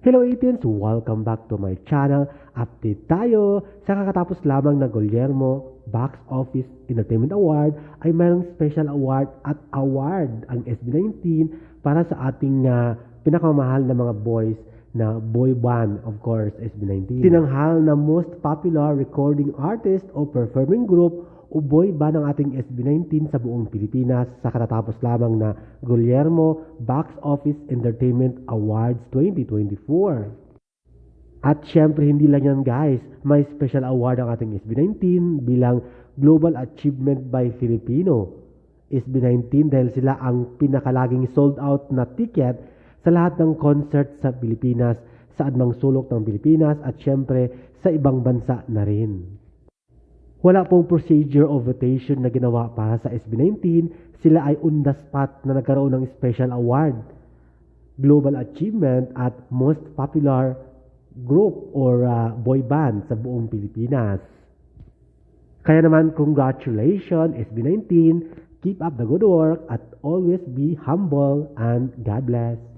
Hello 18s! Welcome back to my channel. Update tayo sa kakatapos lamang na Guillermo Box Office Entertainment Award ay mayroong special award at award ang SB19 para sa ating uh, pinakamahal na mga boys na boy band, of course, SB19. Tinanghal na most popular recording artist o performing group uboy ba ng ating SB19 sa buong Pilipinas sa katatapos lamang na Guillermo Box Office Entertainment Awards 2024. At syempre hindi lang yan guys, may special award ang ating SB19 bilang Global Achievement by Filipino. SB19 dahil sila ang pinakalaging sold out na ticket sa lahat ng concert sa Pilipinas, sa admang sulok ng Pilipinas at syempre sa ibang bansa na rin. Wala pong procedure of votation na ginawa para sa SB19. Sila ay on the spot na nagkaroon ng special award, global achievement at most popular group or uh, boy band sa buong Pilipinas. Kaya naman, congratulations SB19. Keep up the good work at always be humble and God bless.